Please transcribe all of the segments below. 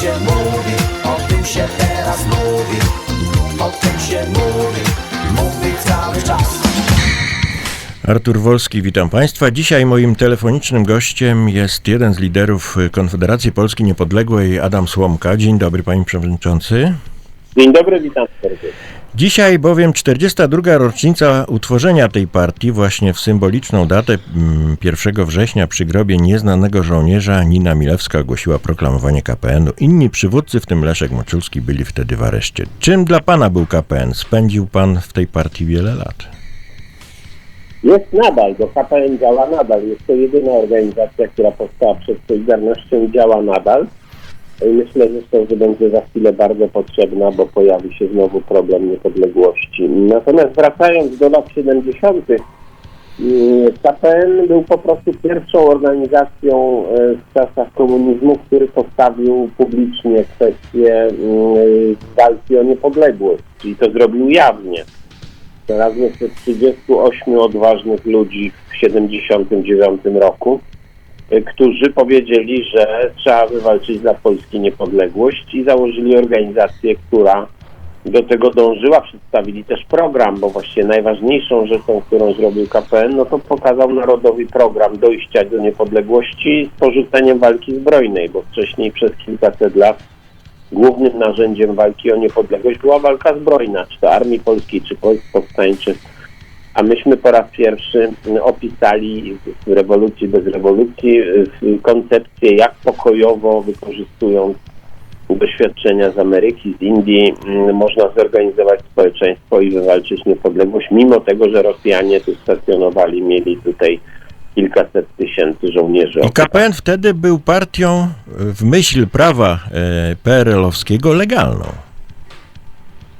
się mówi, o tym się teraz mówi O tym się mówi, mówi cały czas Artur Wolski, witam Państwa. Dzisiaj moim telefonicznym gościem jest jeden z liderów Konfederacji Polski Niepodległej, Adam Słomka. Dzień dobry, Panie Przewodniczący. Dzień dobry, witam serdecznie. Dzisiaj bowiem 42. rocznica utworzenia tej partii, właśnie w symboliczną datę mm, 1 września przy grobie nieznanego żołnierza Nina Milewska ogłosiła proklamowanie KPN-u. Inni przywódcy, w tym Leszek Moczulski, byli wtedy w areszcie. Czym dla Pana był KPN? Spędził Pan w tej partii wiele lat. Jest nadal, bo KPN działa nadal. Jest to jedyna organizacja, która powstała przed Solidarnością i działa nadal. Myślę zresztą, że będzie za chwilę bardzo potrzebna, bo pojawi się znowu problem niepodległości. Natomiast wracając do lat 70., mm, KPN był po prostu pierwszą organizacją e, w czasach komunizmu, który postawił publicznie kwestię mm, walki o niepodległość. I to zrobił jawnie. Razem ze 38 odważnych ludzi w 79 roku, którzy powiedzieli, że trzeba wywalczyć dla Polski niepodległość i założyli organizację, która do tego dążyła, przedstawili też program, bo właściwie najważniejszą rzeczą, którą zrobił KPN, no to pokazał narodowi program dojścia do niepodległości z porzuceniem walki zbrojnej, bo wcześniej przez kilkaset lat głównym narzędziem walki o niepodległość była walka zbrojna, czy to Armii Polskiej, czy Wojsk Powstańczych. A myśmy po raz pierwszy opisali w rewolucji bez rewolucji y, koncepcję, jak pokojowo wykorzystując doświadczenia z Ameryki, z Indii, mm, można zorganizować społeczeństwo i wywalczyć niepodległość, mimo tego, że Rosjanie tu stacjonowali, mieli tutaj kilkaset tysięcy żołnierzy. I KPN wtedy był partią e, w myśl prawa e, PRL-owskiego legalną.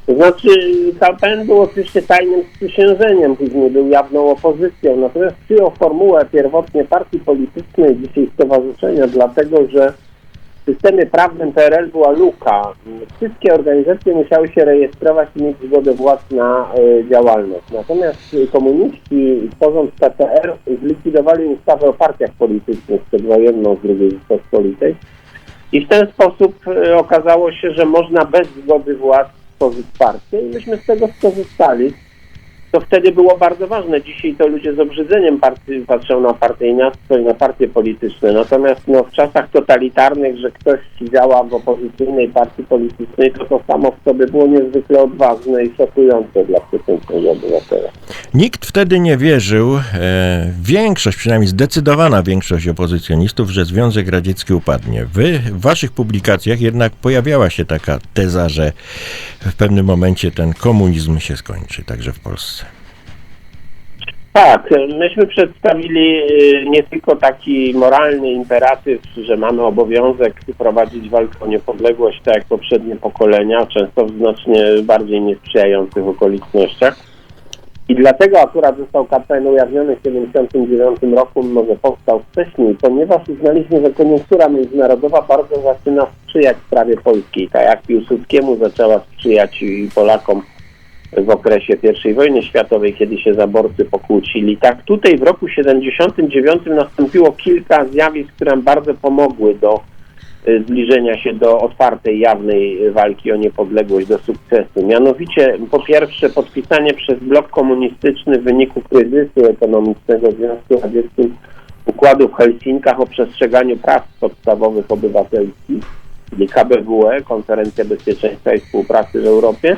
To znaczy KPN był oczywiście tajnym sprzysiężeniem, później był jawną opozycją, natomiast przyjął formułę pierwotnie partii politycznej, dzisiaj stowarzyszenia, dlatego że w systemie prawnym PRL była luka. Wszystkie organizacje musiały się rejestrować i mieć zgodę władz na e, działalność. Natomiast komuniści, tworząc PTR, zlikwidowali ustawę o partiach politycznych przedwojenną z II Rzeczpospolitej i w ten sposób e, okazało się, że można bez zgody władz stworzyć partię i myśmy z tego skorzystali. To wtedy było bardzo ważne. Dzisiaj to ludzie z obrzydzeniem partii patrzą na partyjniactwo i na partie polityczne. Natomiast no, w czasach totalitarnych, że ktoś działa w opozycyjnej partii politycznej, to to samo w sobie było niezwykle odważne i szokujące dla przeciętnego obywatela. Nikt wtedy nie wierzył, e, większość, przynajmniej zdecydowana większość opozycjonistów, że Związek Radziecki upadnie. Wy w waszych publikacjach jednak pojawiała się taka teza, że w pewnym momencie ten komunizm się skończy, także w Polsce. Tak, myśmy przedstawili y, nie tylko taki moralny imperatyw, że mamy obowiązek prowadzić walkę o niepodległość, tak jak poprzednie pokolenia, często w znacznie bardziej niesprzyjających okolicznościach. I dlatego akurat został KPN ujawniony w 1979 roku, może powstał wcześniej, ponieważ uznaliśmy, że koniunktura międzynarodowa bardzo zaczyna sprzyjać sprawie polskiej, tak jak Piłsudskiemu zaczęła sprzyjać i Polakom w okresie I wojny światowej, kiedy się zaborcy pokłócili. Tak tutaj w roku 79 nastąpiło kilka zjawisk, które nam bardzo pomogły do y, zbliżenia się do otwartej, jawnej walki o niepodległość, do sukcesu. Mianowicie, po pierwsze, podpisanie przez blok komunistyczny w wyniku kryzysu ekonomicznego w Związku Radzieckim układu w Helsinkach o przestrzeganiu praw podstawowych obywatelskich, czyli KBWE, Konferencja Bezpieczeństwa i Współpracy w Europie.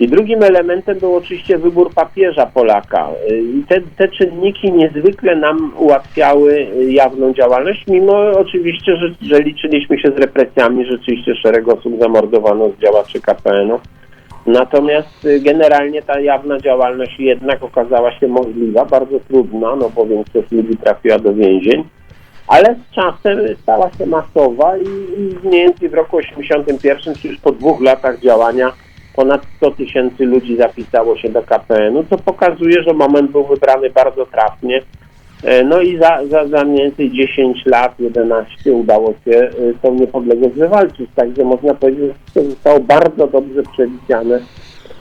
I drugim elementem był oczywiście wybór papieża Polaka. Y, te, te czynniki niezwykle nam ułatwiały y, jawną działalność, mimo oczywiście, że, że liczyliśmy się z represjami, rzeczywiście szereg osób zamordowano z działaczy KPN-u. Natomiast y, generalnie ta jawna działalność jednak okazała się możliwa, bardzo trudna, no bo większość ludzi trafiła do więzień, ale z czasem stała się masowa i, i mniej więcej w roku 81, czyli już po dwóch latach działania, ponad 100 tysięcy ludzi zapisało się do KPN-u, co pokazuje, że moment był wybrany bardzo trafnie. E, No i za, za, za mniej więcej 10 lat, 11 udało się e, tą niepodległość wywalczyć. Także można powiedzieć, że to zostało bardzo dobrze przewidziane.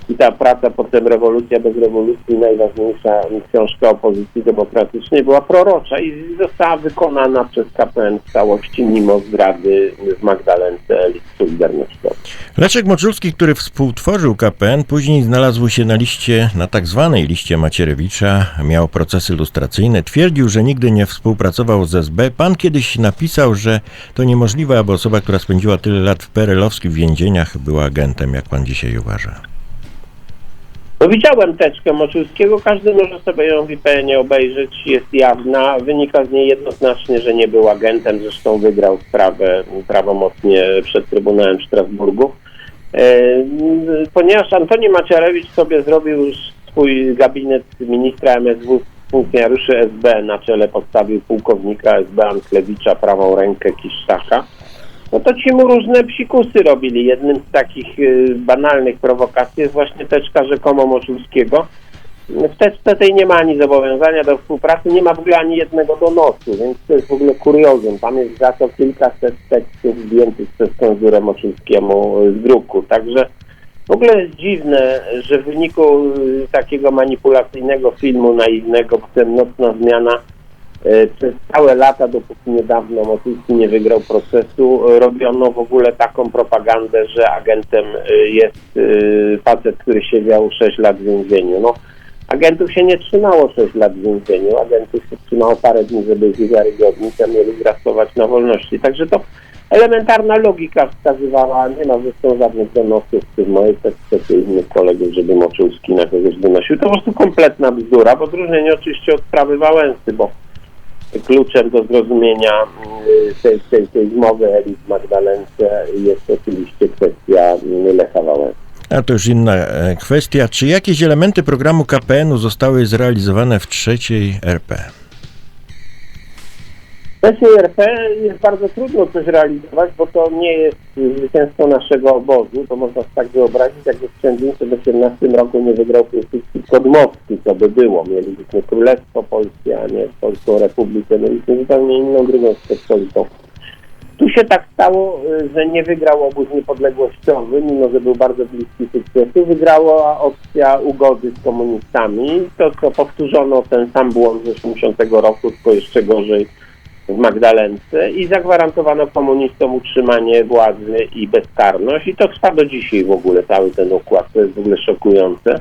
I ta praca potem Rewolucja bez rewolucji, najważniejsza książka opozycji demokratycznej, była prorocza i została wykonana przez KPN w całości, mimo zdrady w Magdalence elit. solidarnościowy. Leszek Moczulski, który współtworzył KPN, później znalazł się na liście, na tak zwanej liście Macierewicza, miał procesy lustracyjne, twierdził, że nigdy nie współpracował z SB. Pan kiedyś napisał, że to niemożliwe, aby osoba, która spędziła tyle lat w perelowskich więzieniach, była agentem, jak pan dzisiaj uważa. No widziałem teczkę Moczulskiego, każdy może sobie ją w IPN-ie obejrzeć, jest jawna, wynika z niej jednoznacznie, że nie był agentem, zresztą wygrał sprawę prawomocnie przed Trybunałem w Strasburgu. E, ponieważ Antoni Macierewicz sobie zrobił swój gabinet ministra MSW funkcjonariuszy SB na czele postawił pułkownika SB Anklewicza, prawą rękę Kiszczaka, no to ci mu różne psikusy robili. Jednym z takich y, banalnych prowokacji jest właśnie teczka rzekomo Moczulskiego. W teczce tej nie ma ani zobowiązania do współpracy, nie ma w ogóle ani jednego donosu, więc to jest w ogóle kuriozum. Tam jest za to kilkaset tekstów zdjętych przez cenzurę Moczulskiemu y, z druku. Także w ogóle jest dziwne, że w wyniku y, takiego manipulacyjnego filmu naiwnego, potem nocna zmiana, przez całe lata, dopóki niedawno Motyski nie wygrał procesu, e, robiono w ogóle taką propagandę, że agentem e, jest e, facet, który siedział 6 lat w więzieniu. No, agentów się nie trzymało 6 lat w więzieniu, agentów się trzymało parę dni, żeby ich wiarygodnić, a mieli grasować na wolności. Także to elementarna logika wskazywała, nie ma zresztą żadnych donosów w mojej tekście czy innych kolegów, żeby Moczulski na kogoś donosił. To po prostu kompletna bzdura, w odróżnieniu oczywiście od sprawy Wałęsy, bo kluczem do zrozumienia mm, tej, tej, tej zmowy elit Magdalence jest oczywiście kwestia mm, Lecha Wałęsy. A to już inna e, kwestia. Czy jakieś elementy programu KPN-u zostały zrealizowane w trzeciej RP? Trzeciej RP jest bardzo trudno coś realizować, bo to nie jest zwycięstwo naszego obozu. To można tak wyobrazić, jakby w 1918 roku nie wygrał Piłsudski Kodmowski, co by było. Mielibyśmy Królestwo Polskie, a nie Polską Republikę. Mieliśmy zupełnie inną drugą Rzeczpospolitą. Tu się tak stało, y, że nie wygrał obóz niepodległościowy, mimo że był bardzo bliski sukcesu. Wygrała opcja ugody z komunistami. To, co powtórzono ten sam błąd z 80 roku, tylko jeszcze gorzej w Magdalence i zagwarantowano komunistom utrzymanie władzy i bezkarność i to trwa do dzisiaj w ogóle cały ten układ, to jest w ogóle szokujące.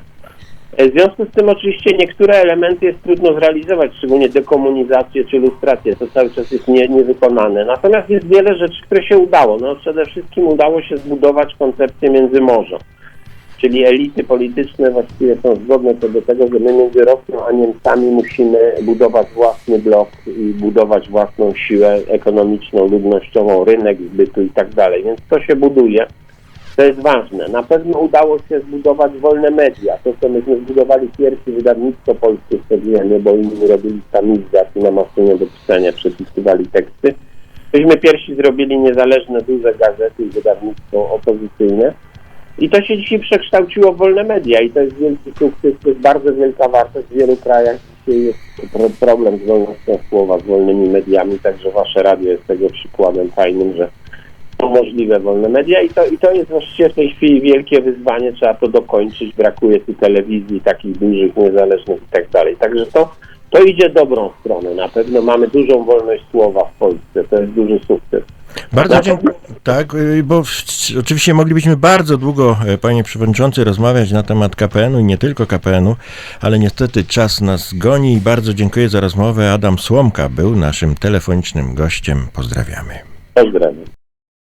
E, W związku z tym oczywiście niektóre elementy jest trudno zrealizować, szczególnie dekomunizację czy lustrację, to cały czas jest nie, niewykonane. Natomiast jest wiele rzeczy, które się udało. No przede wszystkim udało się zbudować koncepcję międzymorza czyli elity polityczne właściwie są zgodne co do tego, że my między Rosją a Niemcami musimy budować własny blok i budować własną siłę ekonomiczną, ludnościową, rynek zbytu i tak dalej. Więc to się buduje. To jest ważne. Na pewno udało się zbudować wolne media. To, co myśmy zbudowali pierwsze wydawnictwo polskie w Sowienie, bo inni robili samizdat i na maszynie do pisania przepisywali teksty. Myśmy pierwsi zrobili niezależne, duże gazety i wydawnictwo opozycyjne. I to się dzisiaj przekształciło w wolne media i to jest wielki sukces, to jest bardzo wielka wartość. W wielu krajach dzisiaj jest pro- problem z wolnością słowa, z wolnymi mediami, także wasze radio jest tego przykładem fajnym, że są możliwe wolne media i to, i to jest właściwie w tej chwili wielkie wyzwanie, trzeba to dokończyć, brakuje tu telewizji takich dużych, niezależnych i tak dalej. Także to, to idzie dobrą stronę, na pewno mamy dużą wolność słowa w Polsce, to jest duży sukces. Bardzo dziękuję. Tak, y, bo w, oczywiście moglibyśmy bardzo długo, e, panie przewodniczący, rozmawiać na temat KPN-u i nie tylko KPN-u, ale niestety czas nas goni i bardzo dziękuję za rozmowę. Adam Słomka był naszym telefonicznym gościem. Pozdrawiamy. Pozdrawiam.